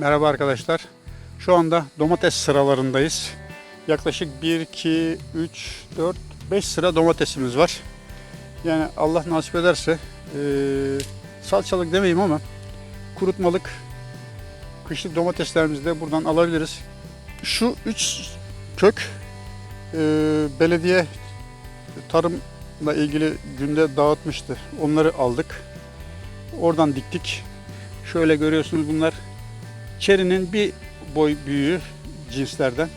Merhaba arkadaşlar. Şu anda domates sıralarındayız. Yaklaşık 1, 2, 3, 4, 5 sıra domatesimiz var. Yani Allah nasip ederse eee, salçalık demeyeyim ama kurutmalık kışlık domateslerimizi de buradan alabiliriz. Şu 3 kök eee, belediye tarımla ilgili günde dağıtmıştı. Onları aldık. Oradan diktik. Şöyle görüyorsunuz bunlar çerinin bir boy büyüğü cinslerden.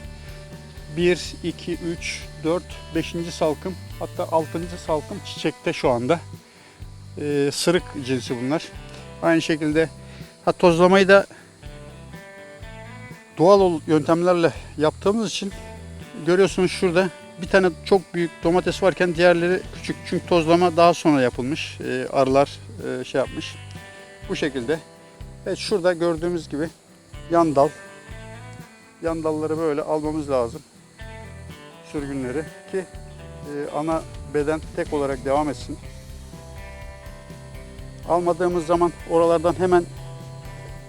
1, 2, 3, 4, 5. salkım hatta 6. salkım çiçekte şu anda. Ee, sırık cinsi bunlar. Aynı şekilde ha, tozlamayı da doğal yöntemlerle yaptığımız için görüyorsunuz şurada bir tane çok büyük domates varken diğerleri küçük. Çünkü tozlama daha sonra yapılmış. Ee, arılar e, şey yapmış. Bu şekilde. Evet şurada gördüğümüz gibi yan dal. Yan dalları böyle almamız lazım. Sürgünleri ki e, ana beden tek olarak devam etsin. Almadığımız zaman oralardan hemen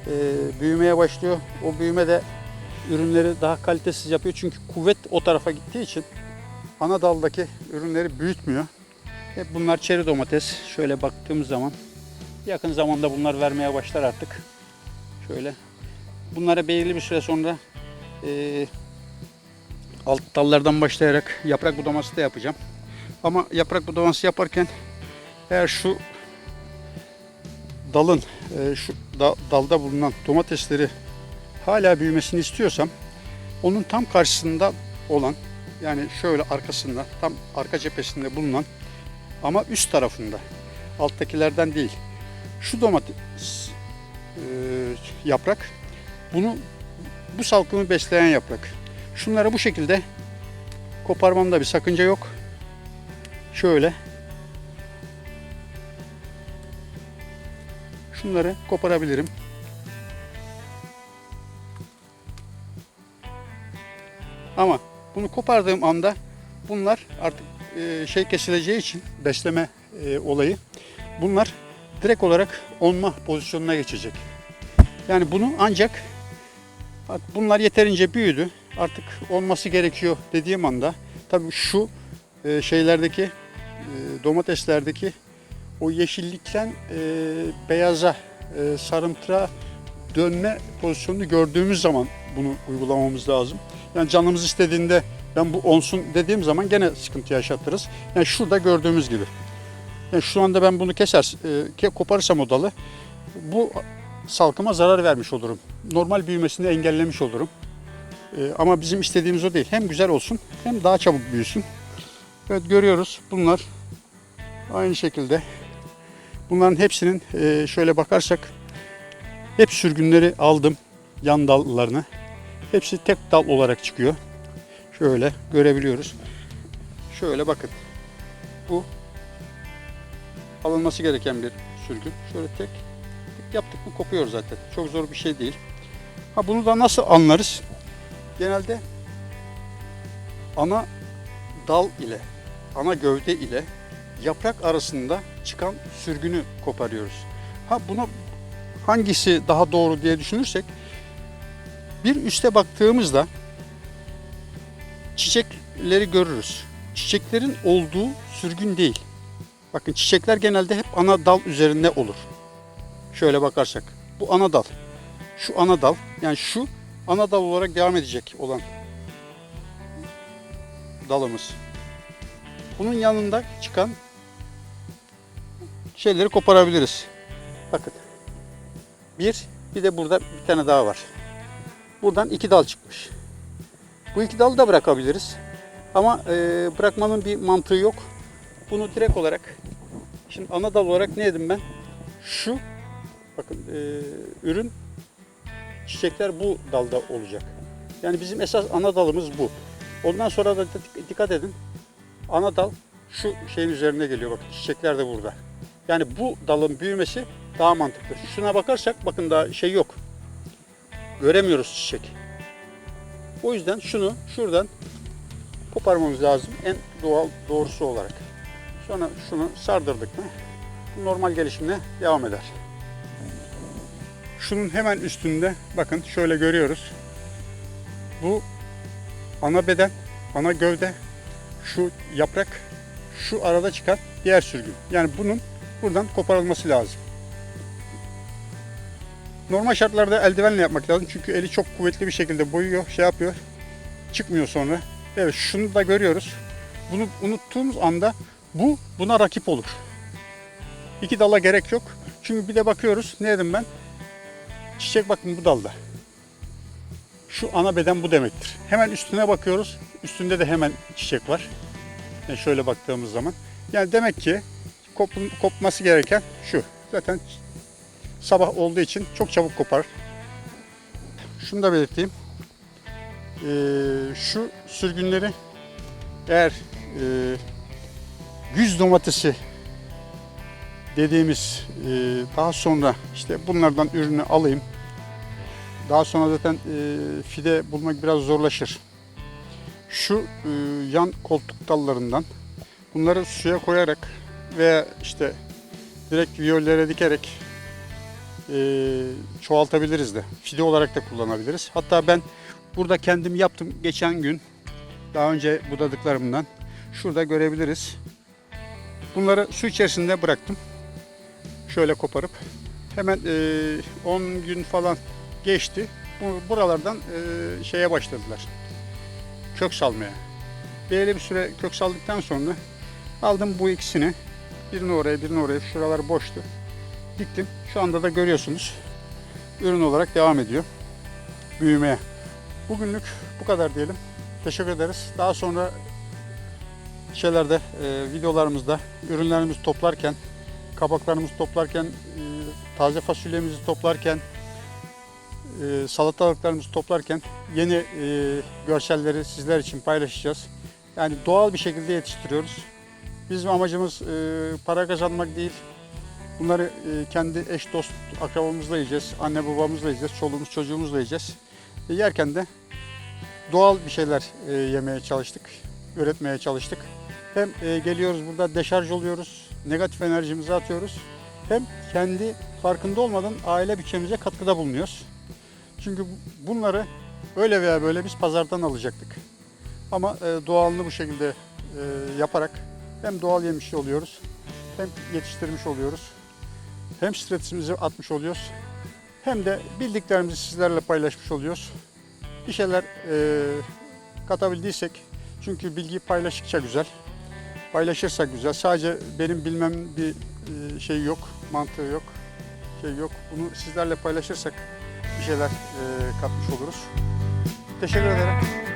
e, büyümeye başlıyor. O büyüme de ürünleri daha kalitesiz yapıyor. Çünkü kuvvet o tarafa gittiği için ana daldaki ürünleri büyütmüyor. Hep bunlar çeri domates. Şöyle baktığımız zaman yakın zamanda bunlar vermeye başlar artık. Şöyle. Bunlara belirli bir süre sonra e, alt dallardan başlayarak yaprak budaması da yapacağım. Ama yaprak budaması yaparken eğer şu dalın e, şu da- dalda bulunan domatesleri hala büyümesini istiyorsam onun tam karşısında olan yani şöyle arkasında tam arka cephesinde bulunan ama üst tarafında alttakilerden değil şu domates e, yaprak bunu bu salkımı besleyen yaprak. Şunları bu şekilde koparmamda bir sakınca yok. Şöyle şunları koparabilirim. Ama bunu kopardığım anda bunlar artık e, şey kesileceği için besleme e, olayı bunlar direkt olarak onma pozisyonuna geçecek. Yani bunu ancak bunlar yeterince büyüdü. Artık olması gerekiyor dediğim anda tabii şu e, şeylerdeki e, domateslerdeki o yeşillikten e, beyaza, sarımtıra dönme pozisyonunu gördüğümüz zaman bunu uygulamamız lazım. Yani canımız istediğinde ben bu onsun dediğim zaman gene sıkıntı yaşatırız. Yani şurada gördüğümüz gibi. Yani şu anda ben bunu keser, ke- koparırsam o dalı bu salkıma zarar vermiş olurum. Normal büyümesini engellemiş olurum. E, ama bizim istediğimiz o değil. Hem güzel olsun hem daha çabuk büyüsün. Evet görüyoruz bunlar aynı şekilde. Bunların hepsinin e, şöyle bakarsak hep sürgünleri aldım yan dallarını. Hepsi tek dal olarak çıkıyor. Şöyle görebiliyoruz. Şöyle bakın. Bu alınması gereken bir sürgün. Şöyle tek kopuyor zaten. Çok zor bir şey değil. Ha bunu da nasıl anlarız? Genelde ana dal ile ana gövde ile yaprak arasında çıkan sürgünü koparıyoruz. Ha buna hangisi daha doğru diye düşünürsek bir üste baktığımızda çiçekleri görürüz. Çiçeklerin olduğu sürgün değil. Bakın çiçekler genelde hep ana dal üzerinde olur. Şöyle bakarsak. Bu ana dal. Şu ana dal. Yani şu ana dal olarak devam edecek olan dalımız. Bunun yanında çıkan şeyleri koparabiliriz. Bakın. Bir, bir de burada bir tane daha var. Buradan iki dal çıkmış. Bu iki dalı da bırakabiliriz. Ama e, bırakmanın bir mantığı yok. Bunu direkt olarak şimdi ana dal olarak ne dedim ben? Şu bakın e, ürün çiçekler bu dalda olacak. Yani bizim esas ana dalımız bu. Ondan sonra da dik- dikkat edin. Ana dal şu şeyin üzerine geliyor bakın çiçekler de burada. Yani bu dalın büyümesi daha mantıklı. Şuna bakarsak bakın daha şey yok. Göremiyoruz çiçek. O yüzden şunu şuradan koparmamız lazım en doğal doğrusu olarak. Sonra şunu sardırdık mı normal gelişimine devam eder. Şunun hemen üstünde bakın şöyle görüyoruz. Bu ana beden, ana gövde, şu yaprak, şu arada çıkan diğer sürgün. Yani bunun buradan koparılması lazım. Normal şartlarda eldivenle yapmak lazım çünkü eli çok kuvvetli bir şekilde boyuyor, şey yapıyor, çıkmıyor sonra. Evet şunu da görüyoruz. Bunu unuttuğumuz anda bu buna rakip olur. İki dala gerek yok. Çünkü bir de bakıyoruz ne dedim ben? Çiçek bakın bu dalda. Şu ana beden bu demektir. Hemen üstüne bakıyoruz. Üstünde de hemen çiçek var. Yani şöyle baktığımız zaman. Yani demek ki kopun- kopması gereken şu. Zaten sabah olduğu için çok çabuk kopar. Şunu da belirteyim. Ee, şu sürgünleri eğer e, güz domatesi dediğimiz e, daha sonra işte bunlardan ürünü alayım. Daha sonra zaten e, fide bulmak biraz zorlaşır. Şu e, yan koltuk dallarından bunları suya koyarak veya işte direkt viyollere dikerek e, çoğaltabiliriz de. Fide olarak da kullanabiliriz. Hatta ben burada kendim yaptım geçen gün. Daha önce budadıklarımdan. Şurada görebiliriz. Bunları su içerisinde bıraktım. Şöyle koparıp hemen e, 10 gün falan geçti. Bu buralardan e, şeye başladılar. Kök salmaya. Belli bir süre kök saldıktan sonra aldım bu ikisini. Birini oraya, birini oraya. Şuralar boştu. Diktim. Şu anda da görüyorsunuz. Ürün olarak devam ediyor. Büyümeye. Bugünlük bu kadar diyelim. Teşekkür ederiz. Daha sonra şeylerde, e, videolarımızda ürünlerimizi toplarken, kabaklarımızı toplarken, e, taze fasulyemizi toplarken, e, salatalıklarımızı toplarken yeni e, görselleri sizler için paylaşacağız. Yani doğal bir şekilde yetiştiriyoruz. Bizim amacımız e, para kazanmak değil. Bunları e, kendi eş dost akrabamızla yiyeceğiz, anne babamızla yiyeceğiz, çoluğumuz çocuğumuzla yiyeceğiz. E, yerken de doğal bir şeyler e, yemeye çalıştık, üretmeye çalıştık. Hem e, geliyoruz burada deşarj oluyoruz, negatif enerjimizi atıyoruz. Hem kendi farkında olmadan aile bütçemize katkıda bulunuyoruz. Çünkü bu- bunları öyle veya böyle biz pazardan alacaktık. Ama e, doğalını bu şekilde e, yaparak hem doğal yemiş oluyoruz, hem yetiştirmiş oluyoruz, hem stresimizi atmış oluyoruz, hem de bildiklerimizi sizlerle paylaşmış oluyoruz. Bir şeyler e, katabildiysek, çünkü bilgiyi paylaştıkça güzel, paylaşırsak güzel. Sadece benim bilmem bir şey yok, mantığı yok, şey yok. Bunu sizlerle paylaşırsak bir şeyler e, katmış oluruz. Teşekkür ederim.